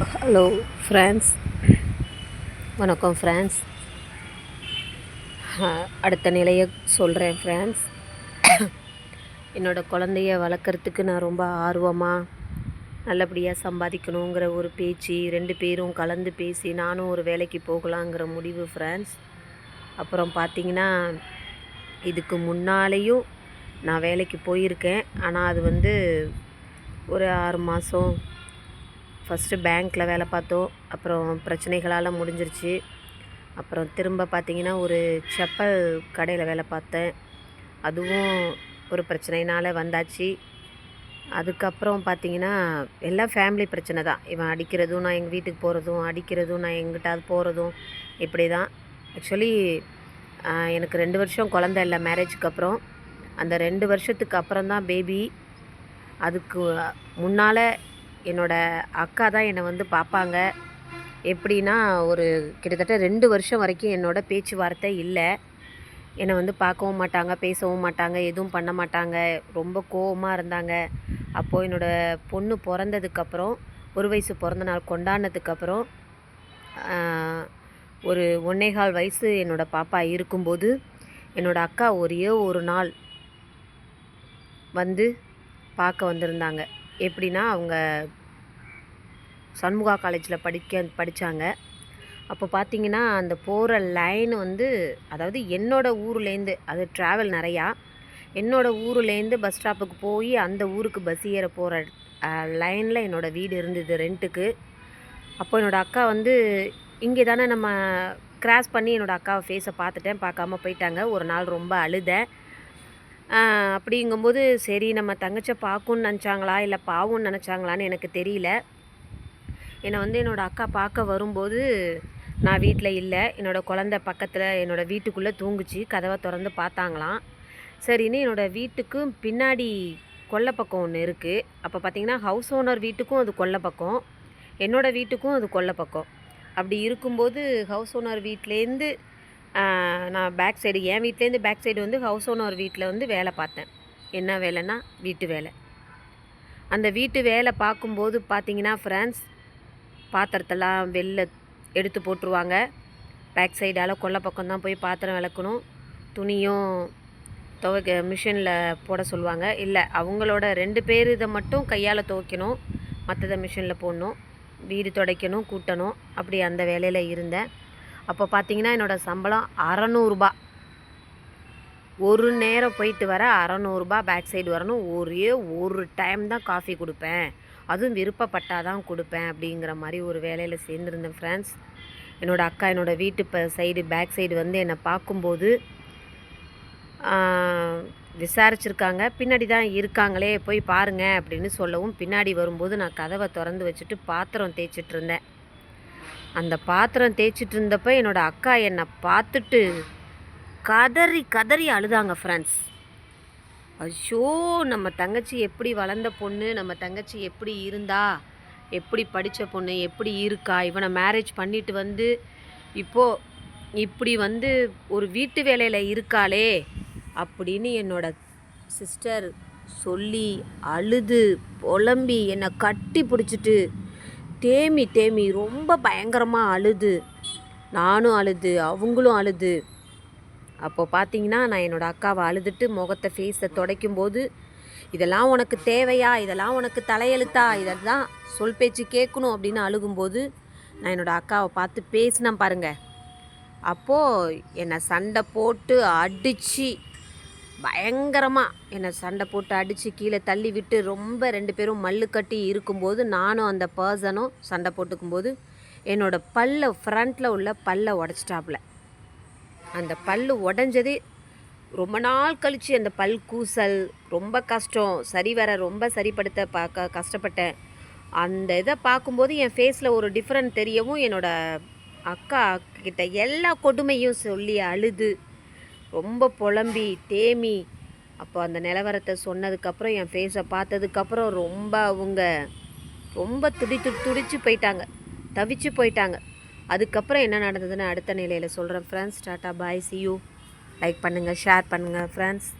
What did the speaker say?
Hello France வணக்கம் France அடுத்த நிலையை சொல்கிறேன் ஃப்ரான்ஸ் என்னோடய குழந்தைய வளர்க்குறதுக்கு நான் ரொம்ப ஆர்வமாக நல்லபடியாக சம்பாதிக்கணுங்கிற ஒரு பேச்சு ரெண்டு பேரும் கலந்து பேசி நானும் ஒரு வேலைக்கு போகலாங்கிற முடிவு ஃப்ரான்ஸ் அப்புறம் பார்த்தீங்கன்னா இதுக்கு முன்னாலேயும் நான் வேலைக்கு போயிருக்கேன். ஆனால் அது வந்து ஒரு ஆறு மாதம் ஃபஸ்ட்டு பேங்க்கில் வேலை பார்த்தோம். அப்புறம் பிரச்சனைகளால் முடிஞ்சிருச்சு. அப்புறம் திரும்ப பார்த்திங்கன்னா ஒரு செப்பல் கடையில் வேலை பார்த்தேன். அதுவும் ஒரு பிரச்சனையினால் வந்தாச்சு. அதுக்கப்புறம் பார்த்தீங்கன்னா எல்லாம் ஃபேமிலி பிரச்சனை தான். இவன் அடிக்கிறதும் நான் எங்கள் வீட்டுக்கு போகிறதும் அடிக்கிறதும் நான் எங்கிட்டாவது போகிறதும் இப்படி தான் ஆக்சுவலி எனக்கு ரெண்டு வருஷம் குழந்த இல்லை மேரேஜுக்கு அப்புறம். அந்த ரெண்டு வருஷத்துக்கு அப்புறம் தான் பேபி அதுக்கு முன்னால் என்னோடய அக்கா தான் என்னை வந்து பார்ப்பாங்க. எப்படின்னா ஒரு கிட்டத்தட்ட ரெண்டு வருஷம் வரைக்கும் என்னோடய பேச்சுவார்த்தை இல்லை. என்னை வந்து பார்க்கவும் மாட்டாங்க பேசவும் மாட்டாங்க எதுவும் பண்ண மாட்டாங்க. ரொம்ப கோவமாக இருந்தாங்க. அப்போது என்னோடய பொண்ணு பிறந்ததுக்கப்புறம் ஒரு வயசு பிறந்த நாள் கொண்டாடினதுக்கப்புறம் ஒரு ஒன்னேகால் வயசு என்னோடய பாப்பா இருக்கும்போது என்னோடய அக்கா ஒரே ஒரு நாள் வந்து பார்க்க வந்திருந்தாங்க. எப்படின்னா அவங்க சண்முகா காலேஜில் படிக்க படித்தாங்க அப்போ பார்த்தீங்கன்னா அந்த போகிற லைன் வந்து அதாவது என்னோடய ஊர்லேருந்து அது ட்ராவல் நிறையா. என்னோடய ஊர்லேருந்து பஸ் ஸ்டாப்புக்கு போய் அந்த ஊருக்கு பஸ் ஏற போகிற லைனில் என்னோடய வீடு இருந்தது ரெண்ட்டுக்கு அப்போ என்னோடய அக்கா வந்து இங்கே தானே நம்ம கிராஸ் பண்ணி என்னோடய அக்காவை ஃபேஸை பார்த்துட்டேன் பார்க்காம போயிட்டாங்க. ஒரு நாள் ரொம்ப அழுதேன். அப்படிங்கும்போது சரி நம்ம தங்கச்சை பார்க்குன்னு நினச்சாங்களா? இல்லை பாவம்னு நினச்சாங்களான்னு எனக்கு தெரியல. என்னை வந்து என்னோடய அக்கா பார்க்க வரும்போது நான் வீட்டில் இல்லை. என்னோடய குழந்த பக்கத்தில் என்னோடய வீட்டுக்குள்ளே தூங்குச்சு. கதவை திறந்து பார்த்தாங்களாம் சரின்னு என்னோடய வீட்டுக்கும் பின்னாடி கொல்லை பக்கம் ஒன்று இருக்குது அப்போ பார்த்திங்கன்னா ஹவுஸ் ஓனர் வீட்டுக்கும் அது கொல்லை பக்கம். என்னோடய வீட்டுக்கும் அது கொல்லை பக்கம். அப்படி இருக்கும்போது ஹவுஸ் ஓனர் வீட்டிலேருந்து நான் பேக் சைடு என் வீட்லேருந்து பேக் சைடு வந்து ஹவுஸ் ஓனர் வீட்டில் வந்து வேலை பார்த்தேன். என்ன வேலைன்னா வீட்டு வேலை. அந்த வீட்டு வேலை பார்க்கும்போது பார்த்தீங்கன்னா ஃப்ரெண்ட்ஸ் பாத்திரத்தெல்லாம் வெளில எடுத்து போட்டுருவாங்க. பேக் சைடால் கொல்லை பக்கம் தான் போய் பாத்திரம் விளக்கணும். துணியும் துவைக்க மிஷினில் போட சொல்லுவாங்க. இல்லை அவங்களோட ரெண்டு பேர் இதை மட்டும் கையால் துவைக்கணும். மற்றதை மிஷினில் போடணும். வீடு துடைக்கணும் கூட்டணும். அப்படி அந்த வேலையில் இருந்தேன். அப்போ பார்த்தீங்கன்னா என்னோடய சம்பளம் அறநூறுபா. ஒரு நேரம் போயிட்டு வர அறநூறுபா பேக் சைடு வரணும். ஒரே ஒரு டைம் தான் காஃபி கொடுப்பேன். அதுவும் விருப்பப்பட்டால் தான் கொடுப்பேன் அப்படிங்கிற மாதிரி ஒரு வேலையில் சேர்ந்துருந்தேன் ஃப்ரெண்ட்ஸ் என்னோடய அக்கா என்னோடய வீட்டு இப்போ சைடு பேக் சைடு வந்து என்னை பார்க்கும்போது விசாரிச்சிருக்காங்க. பின்னாடி தான் இருக்காங்களே போய் பாருங்கள் அப்படின்னு சொல்லவும் பின்னாடி வரும்போது நான் கதவை திறந்து வச்சுட்டு பாத்திரம் தேய்ச்சிட்ருந்தேன் அந்த பாத்திரம் தேய்ச்சிட்டு இருந்தப்போ என்னோடய அக்கா என்னை பார்த்துட்டு கதறி கதறி அழுதாங்க ஃப்ரெண்ட்ஸ் ஐயோ நம்ம தங்கச்சி எப்படி வளர்ந்த பொண்ணு நம்ம தங்கச்சி எப்படி இருந்தா எப்படி படித்த பொண்ணு எப்படி இருக்கா இவனை மேரேஜ் பண்ணிட்டு வந்து இப்போது இப்படி வந்து ஒரு வீட்டு வேலையில் இருக்காளே அப்படின்னு என்னோட சிஸ்டர் சொல்லி அழுது புலம்பி என்னை கட்டி பிடிச்சிட்டு தேமி தேமி. ரொம்ப பயங்கரமாக அழுது. நானும் அழுது அவங்களும் அழுது. அப்போ பார்த்தீங்கன்னா நான் என்னோடய அக்காவை அழுதுட்டு முகத்தை ஃபேஸை துடைக்கும் போது இதெல்லாம் உனக்கு தேவையா? இதெல்லாம் உனக்கு தலையெழுத்தா? இதெல்லாம் சொல் பேச்சு கேட்கணும் அப்படின்னு அழுகும்போது நான் என்னோடய அக்காவை பார்த்து பேசினேன் பாருங்கள் அப்போது என்னை சண்டை போட்டு அடித்து பயங்கரமாக என்னை சண்டை போட்டு அடித்து கீழே தள்ளி விட்டு ரொம்ப ரெண்டு பேரும் மல்லு கட்டி இருக்கும்போது நானும் அந்த பர்சனும் சண்டை போட்டுக்கும்போது என்னோடய பல்ல ஃப்ரண்ட்டில் உள்ள பல்ல உடச்சிட்டாப்புல. அந்த பல் உடஞ்சதே ரொம்ப நாள் கழித்து அந்த பல் கூசல் ரொம்ப கஷ்டம். சரி வர ரொம்ப சரிப்படுத்த பார்க்க கஷ்டப்பட்டேன். அந்த இதை பார்க்கும்போது என் ஃபேஸில் ஒரு டிஃப்ரெண்ட் தெரியவும் என்னோடய அக்கா கிட்ட எல்லா கொடுமையும் சொல்லி அழுது. ரொம்ப புலம்பி தேமி. அப்போ அந்த நிலவரத்தை சொன்னதுக்கப்புறம் என் ஃபேஸை பார்த்ததுக்கப்புறம் ரொம்ப அவங்க ரொம்ப துடித்து துடிச்சு போயிட்டாங்க. தவிச்சு போயிட்டாங்க. அதுக்கப்புறம் என்ன நடந்ததுன்னு அடுத்த நிலையில் சொல்கிறேன் friends tata bye see you like பண்ணுங்கள் ஷேர் பண்ணுங்கள் ஃப்ரெண்ட்ஸ்